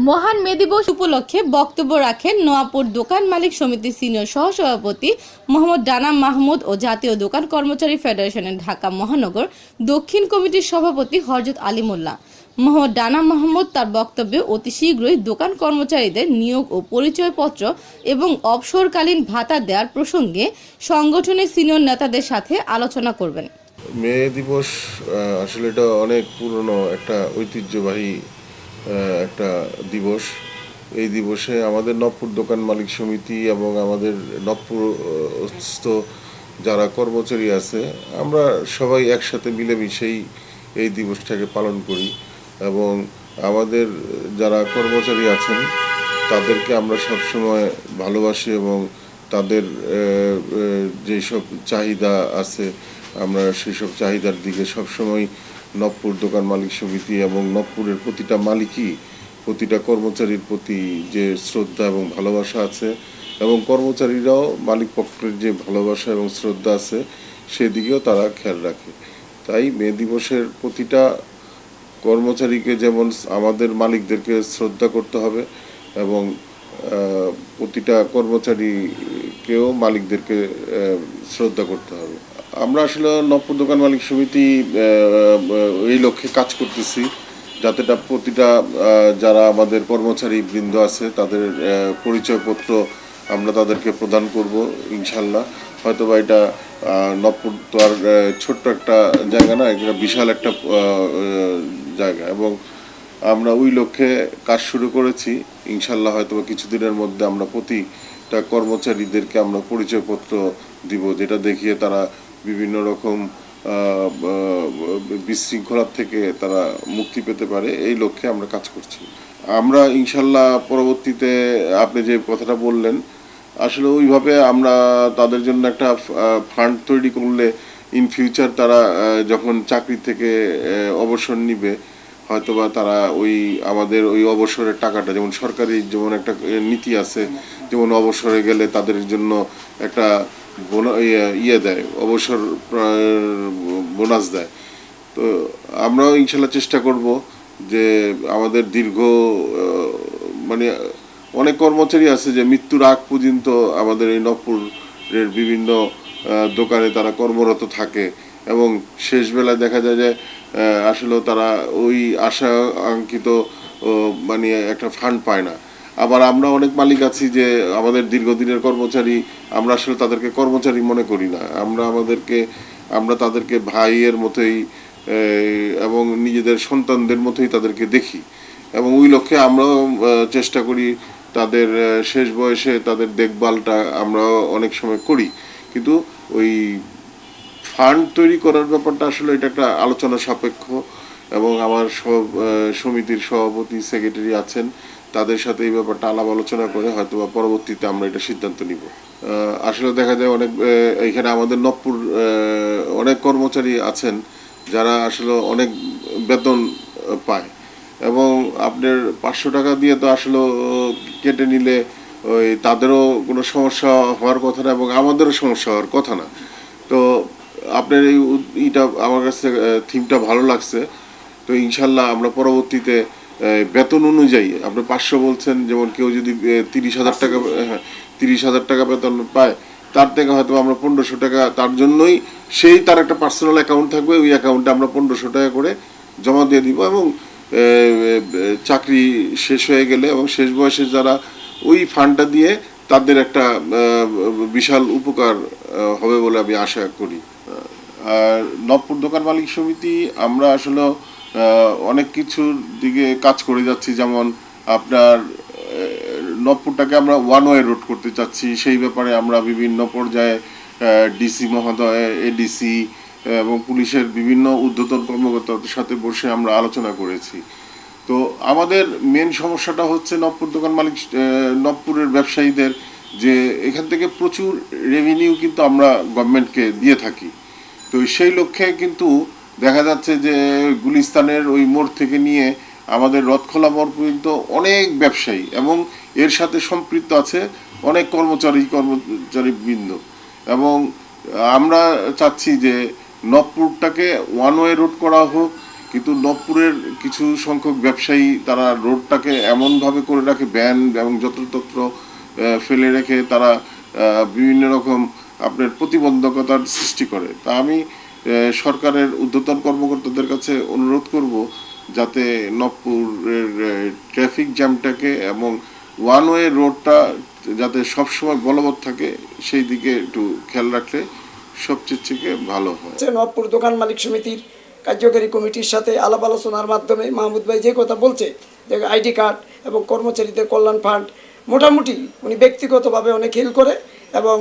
মহান মে দিবস উপলক্ষে বক্তব্য রাখেন নোয়াপুর দোকান মালিক সমিতির সিনিয়র সহসভাপতি মোহাম্মদ ডানা মাহমুদ ও জাতীয় দোকান কর্মচারী ফেডারেশনের ঢাকা মহানগর দক্ষিণ কমিটির সভাপতি হরজত আলী মোল্লা মোহাম্মদ ডানা মাহমুদ তার বক্তব্যে অতি শীঘ্রই দোকান কর্মচারীদের নিয়োগ ও পরিচয়পত্র এবং অবসরকালীন ভাতা দেওয়ার প্রসঙ্গে সংগঠনের সিনিয়র নেতাদের সাথে আলোচনা করবেন। মে দিবস আসলে এটা অনেক পুরনো একটা ঐতিহ্যবাহী একটা দিবস। এই দিবসে আমাদের নবপুর দোকান মালিক সমিতি এবং আমাদের নবপুরস্থ যারা কর্মচারী আছে, আমরা সবাই একসাথে মিলেমিশেই এই দিবসটাকে পালন করি এবং আমাদের যারা কর্মচারী আছেন, তাদেরকে আমরা সবসময় ভালোবাসি এবং তাদের যেসব চাহিদা আছে, আমরা সেসব চাহিদার দিকে সবসময় নবপুর দোকান মালিক সমিতি এবং নবপুরের প্রতিটা মালিকই প্রতিটা কর্মচারীর প্রতি যে শ্রদ্ধা এবং ভালোবাসা আছে এবং কর্মচারীরাও মালিক পক্ষের যে ভালোবাসা এবং শ্রদ্ধা আছে সেদিকেও তারা খেয়াল রাখে। তাই মে দিবসের প্রতিটা কর্মচারীকে যেমন আমাদের মালিকদেরকে শ্রদ্ধা করতে হবে এবং প্রতিটা কর্মচারীকেও মালিকদেরকে শ্রদ্ধা করতে হবে। আমরা আসলে নবপুর দোকান মালিক সমিতি এই লক্ষ্যে কাজ করতেছি যাতেটা প্রতিটা যারা আমাদের কর্মচারী বৃন্দ আছে তাদের পরিচয়পত্র আমরা তাদেরকে প্রদান করব, ইনশাল্লাহ। হয়তো বা এটা নবপুর তো আর ছোট্ট একটা জায়গা না এটা বিশাল একটা জায়গা। এবং আমরা ওই লক্ষ্যে কাজ শুরু করেছি। ইনশাল্লাহ হয়তো কিছুদিনের মধ্যে আমরা প্রতিটা কর্মচারীদেরকে আমরা পরিচয়পত্র দিব, যেটা দেখিয়ে তারা বিভিন্ন রকম বিশৃঙ্খলার থেকে তারা মুক্তি পেতে পারে, এই লক্ষ্যে আমরা কাজ করছি। আমরা ইনশাল্লাহ পরবর্তীতে আপনি যে কথাটা বললেন, আসলে ওইভাবে আমরা তাদের জন্য একটা ফান্ড তৈরি করলে ইন ফিউচার তারা যখন চাকরি থেকে অবসর নিবে, হয়তোবা তারা ওই আমাদের ওই অবসরের টাকাটা, যেমন সরকারি যেমন একটা নীতি আছে, যেমন অবসরে গেলে তাদের জন্য একটা ইয়ে- ইয়ে দেয়, অবসর বোনাস দেয়। তো আমরাও ইনশাল্লাহ চেষ্টা করব যে আমাদের দীর্ঘ মানে অনেক কর্মচারী আছে যে মৃত্যুর আগ পর্যন্ত আমাদের এই নবপুরের বিভিন্ন দোকানে তারা কর্মরত থাকে এবং শেষ বেলায় দেখা যায় যে আসলে তারা ওই আশা আঙ্কিত মানে একটা ফান্ড পায় না। আবার আমরা অনেক মালিক আছি যে আমাদের দীর্ঘদিনের কর্মচারী, আমরা আসলে তাদেরকে কর্মচারী মনে করি না। আমরা আমাদেরকে, আমরা তাদেরকে ভাইয়ের মতোই এবং নিজেদের সন্তানদের মতোই তাদেরকে দেখি। এবং ওই লক্ষ্যে আমরাও চেষ্টা করি তাদের শেষ বয়সে তাদের দেখভালটা আমরা অনেক সময় করি। কিন্তু ওই ফান্ড তৈরি করার ব্যাপারটা আসলে এটা একটা আলোচনা সাপেক্ষ এবং আমার সব সমিতির সভাপতি, সেক্রেটারি আছেন। তাদের সাথে এই ব্যাপারটা আলাপ আলোচনা করে হয়তো বা পরবর্তীতে আমরা এটা সিদ্ধান্ত নিব। আসলে দেখা যায় অনেক এখানে আমাদের নবপুর অনেক কর্মচারী আছেন যারা আসলে অনেক বেতন পায় এবং আপনার পাঁচশো টাকা দিয়ে তো আসলে কেটে নিলে ওই তাদেরও কোনো সমস্যা হওয়ার কথা না এবং আমাদেরও সমস্যা হওয়ার কথা না। তো আপনার এই ইটা আমার কাছে থিমটা ভালো লাগছে। তো ইনশাল্লাহ আমরা পরবর্তীতে বেতন অনুযায়ী। আপনি পাঁচশো বলছেন যেমন কেউ যদি তিরিশ হাজার টাকা হ্যাঁ, তিরিশ হাজার টাকা বেতন পায় তার থেকে হয়তো আমরা পনেরোশো টাকা তার জন্যই সেই তার একটা পার্সোনাল অ্যাকাউন্ট থাকবে ওই অ্যাকাউন্টে আমরা পনেরোশো টাকা করে জমা দিয়ে দিব এবং চাকরি শেষ হয়ে গেলে এবং শেষ বয়সে যারা ওই ফান্ডটা দিয়ে তাদের একটা বিশাল উপকার হবে বলে আমি আশা করি। আর নবপুর দোকান মালিক সমিতি আমরা আসলে অনেক কিছুর দিকে কাজ করে যাচ্ছি, যেমন আপনার নবপুরটাকে আমরা ওয়ান ওয়ে রোড করতে চাচ্ছি। সেই ব্যাপারে আমরা বিভিন্ন পর্যায়ে ডিসি মহোদয় এডিসি এবং পুলিশের বিভিন্ন ঊর্ধ্বতন কর্মকর্তাদের সাথে বসে আমরা আলোচনা করেছি। তো আমাদের মেন সমস্যাটা হচ্ছে নবপুর দোকান মালিক নবপুরের ব্যবসায়ীদের যে এখান থেকে প্রচুর রেভিনিউ কিন্তু আমরা গভর্নমেন্টকে দিয়ে থাকি। তো সেই লক্ষ্যে কিন্তু দেখা যাচ্ছে যে গুলিস্তানের ওই মোড় থেকে নিয়ে আমাদের রথখোলা মোড় পর্যন্ত অনেক ব্যবসায়ী এবং এর সাথে সম্পৃক্ত আছে অনেক কর্মচারী কর্মচারী বৃন্দ এবং আমরা চাচ্ছি যে নবপুরটাকে ওয়ান ওয়ে রোড করা হোক, কিন্তু নবপুরের কিছু সংখ্যক ব্যবসায়ী তারা রোডটাকে এমনভাবে করে রাখে, ব্যান এবং যত্রতত্র ফেলে রেখে তারা বিভিন্ন রকম আপনার প্রতিবন্ধকতার সৃষ্টি করে। তা আমি সরকারের ঊর্ধ্বতন কর্মকর্তাদের কাছে অনুরোধ করব যাতে নবপুরের ট্রাফিক জ্যামটাকে এবং ওয়ান ওয়ে রোডটা যাতে সবসময় বলবৎ থাকে, সেই দিকে একটু খেয়াল রাখলে সবচেয়ে থেকে ভালো হয়। নবপুর দোকান মালিক সমিতির কার্যকারী কমিটির সাথে আলাপ আলোচনার মাধ্যমে মাহমুদ ভাই যে কথা বলছে, যে আইডি কার্ড এবং কর্মচারীদের কল্যাণ ফান্ড, মোটামুটি উনি ব্যক্তিগতভাবে অনেক হেল করে এবং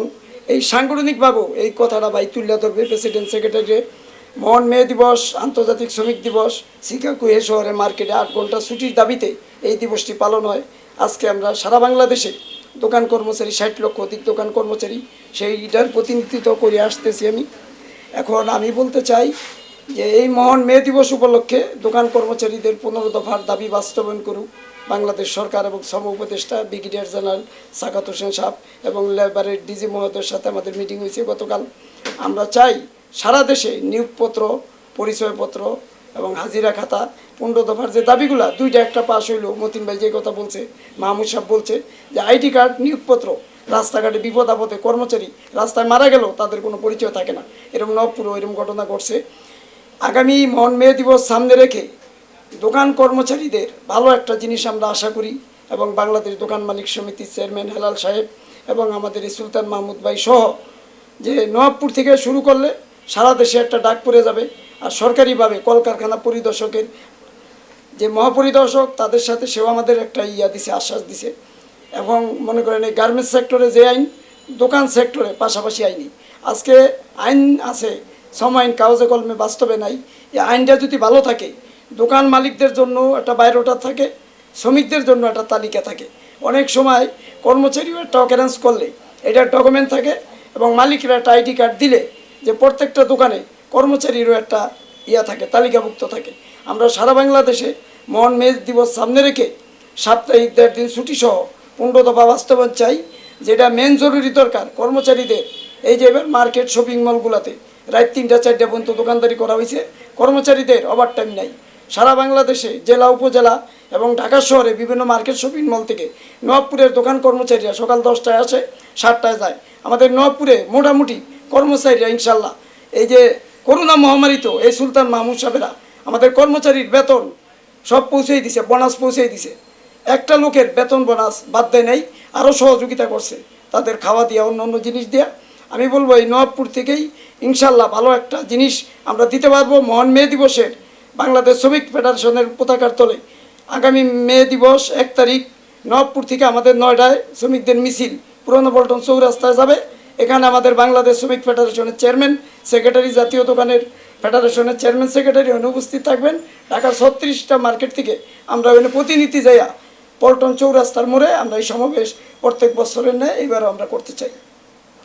এই সাংগঠনিকভাবেও এই কথাটা ভাই তুলে ধরবে প্রেসিডেন্ট সেক্রেটারি মহান মে দিবস, আন্তর্জাতিক শ্রমিক দিবস শিকাকুয়ে শহরে মার্কেটে আট ঘণ্টা ছুটির দাবিতে এই দিবসটি পালন হয়। আজকে আমরা সারা বাংলাদেশে দোকান কর্মচারী, ষাট লক্ষ অধিক দোকান কর্মচারী সেইটার প্রতিনিধিত্ব করে আসতেছি আমি। এখন আমি বলতে চাই যে এই মহান মে দিবস উপলক্ষে দোকান কর্মচারীদের পনেরো দফার দাবি বাস্তবায়ন করুক। বাংলাদেশ সরকার এবং শ্রম উপদেষ্টা, ব্রিগেডিয়ার জেনারেল সাকাত হোসেন সাহ এবং লেবারের ডিজি মহোদয়ের সাথে আমাদের মিটিং হয়েছে গতকাল। আমরা চাই সারা দেশে নিয়োগপত্র, পরিচয়পত্র এবং হাজিরা খাতা, পনেরো দফার যে দাবিগুলা, দুইটা একটা পাশ হইল। মতিন ভাই যে কথা বলছে, মাহমুদ সাহেব বলছে যে আইডি কার্ড, নিয়োগপত্র, রাস্তাঘাটে বিপদ আপদে কর্মচারী রাস্তায় মারা গেল, তাদের কোনো পরিচয় থাকে না। এরকম নবপুরো এরকম ঘটনা ঘটছে। আগামী মন মে দিবস সামনে রেখে দোকান কর্মচারীদের ভালো একটা জিনিস আমরা আশা করি এবং বাংলাদেশ দোকান মালিক সমিতির চেয়ারম্যান হেলাল সাহেব এবং আমাদের এই সুলতান মাহমুদ ভাই সহ যে নবাবপুর থেকে শুরু করলে সারা দেশে একটা ডাক পড়ে যাবে আর সরকারিভাবে কলকারখানা পরিদর্শকের যে মহাপরিদর্শক, তাদের সাথে সেও আমাদের একটা ইয়া দিছে, আশ্বাস দিছে। এবং মনে করেন এই গার্মেন্টস সেক্টরে যে আইন, দোকান সেক্টরে পাশাপাশি আইনি। আজকে আইন আছে সম আইন কাগজে কলমে বাস্তবে নাই। এই আইনটা যদি ভালো থাকে দোকান মালিকদের জন্য একটা বায়োডাটা থাকে, শ্রমিকদের জন্য একটা তালিকা থাকে। অনেক সময় কর্মচারীও একটা অকারেন্স করলে এটার ডকুমেন্ট থাকে এবং মালিকরা একটা আইডি কার্ড দিলে যে প্রত্যেকটা দোকানে কর্মচারীরও একটা ইয়া থাকে, তালিকাভুক্ত থাকে। আমরা সারা বাংলাদেশে মহান মেজ দিবস সামনে রেখে সাপ্তাহিক দেড় দিন ছুটি সহ পনেরো দফা বাস্তবায়ন চাই, যেটা মেন জরুরি দরকার কর্মচারীদের। এই যে এবার মার্কেট শপিং মলগুলোতে রাত তিনটা, চারটা পর্যন্ত দোকানদারি করা হয়েছে, কর্মচারীদের ওভার টাইম নাই। সারা বাংলাদেশে, জেলা, উপজেলা এবং ঢাকা শহরে বিভিন্ন মার্কেট শপিং মল থেকে নবাবপুরের দোকান কর্মচারীরা সকাল দশটায় আসে, সাতটায় যায়। আমাদের নবাবপুরে মোটামুটি কর্মচারীরা ইনশাল্লাহ। এই যে করোনা মহামারীতেও এই সুলতান মাহমুদ সাহেবেরা আমাদের কর্মচারীর বেতন সব পৌঁছেই দিছে, বোনাস পৌঁছেই দিছে। একটা লোকের বেতন বোনাস বাদ দেয় নাই আরও সহযোগিতা করছে। তাদের খাওয়া দিয়া, অন্য অন্য জিনিস দেয়া। আমি বলব এই নবাবপুর থেকেই ইনশাল্লাহ ভালো একটা জিনিস আমরা দিতে পারব, মহান মে দিবসের বাংলাদেশ শ্রমিক ফেডারেশনের পতাকার তলে। আগামী মে দিবস এক তারিখ নবাবপুর থেকে আমাদের নয়টায় শ্রমিকদের মিছিল। পুরনো পল্টন চৌরাস্তায় যাবে। এখানে আমাদের বাংলাদেশ শ্রমিক ফেডারেশনের চেয়ারম্যান, সেক্রেটারি, জাতীয় দোকানের ফেডারেশনের চেয়ারম্যান, সেক্রেটারি অনুপস্থিত থাকবেন। ঢাকার ছত্রিশটা মার্কেট থেকে আমরা ওখানে প্রতিনিধি যাইয়া পল্টন চৌরাস্তার মোড়ে আমরা এই সমাবেশ প্রত্যেক বছরের নেয় এবারও আমরা করতে চাই।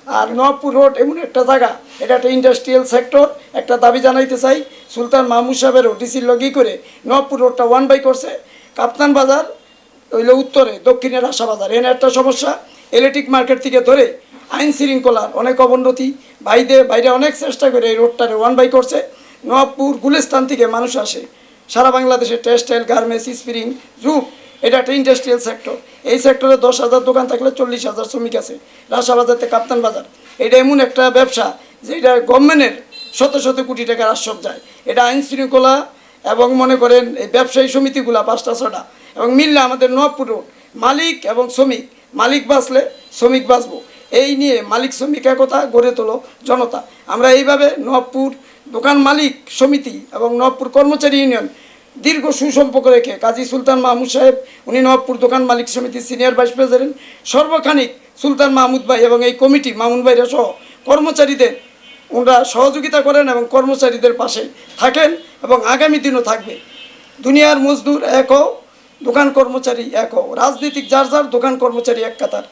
আর নবাবপুর রোড এমন একটা জায়গা, এটা একটা ইন্ডাস্ট্রিয়াল সেক্টর একটা দাবি জানাইতে চাই, সুলতান মাহমুদ সাহেবেরও ডিসির লগি করে নবাবপুর রোডটা ওয়ান বাই করছে। কাপ্তান বাজার হইল উত্তরে দক্ষিণের আশা বাজার এখানে একটা সমস্যা ইলেকট্রিক মার্কেট থেকে ধরে আইন শৃঙ্খলার অনেক অবনতি বাইরে বাইরে অনেক চেষ্টা করে এই রোডটারে ওয়ান বাই করছে। নবাবপুর গুলিস্তান থেকে মানুষ আসে। সারা বাংলাদেশে টেক্সটাইল গার্মেন্টস স্প্রিং জুপ এটা একটা ইন্ডাস্ট্রিয়াল সেক্টর এই সেক্টরে দশ হাজার দোকান থাকলে চল্লিশ হাজার শ্রমিক আছে। রাজশাহবাজার থেকে কাপ্তান বাজার। এটা এমন একটা ব্যবসা যেটা গভর্নমেন্টের শত শত কোটি টাকার আশ্রম যায়। এটা আইন শৃঙ্খলা এবং মনে করেন এই ব্যবসায়ী সমিতিগুলা পাঁচটা ছটা এবং মিললে আমাদের নবপুর রোড মালিক এবং শ্রমিক। মালিক বাঁচলে শ্রমিক বাঁচবো। এই নিয়ে মালিক শ্রমিক একতা গড়ে তোলো জনতা। আমরা এইভাবে নবপুর দোকান মালিক সমিতি এবং নবপুর কর্মচারী ইউনিয়ন দীর্ঘ সুসম্পর্ক রেখে কাজী সুলতান মাহমুদ সাহেব, উনি নবাবপুর দোকান মালিক সমিতির সিনিয়র ভাইস প্রেসিডেন্ট সর্বখানিক সুলতান মাহমুদ ভাই এবং এই কমিটি মামুন ভাইরা সহ কর্মচারীদের ওনারা সহযোগিতা করেন এবং কর্মচারীদের পাশে থাকেন এবং আগামী দিনও থাকবে। দুনিয়ার মজদুর এক দোকান কর্মচারী এক রাজনীতিক যার যার দোকান কর্মচারী এক কাতার।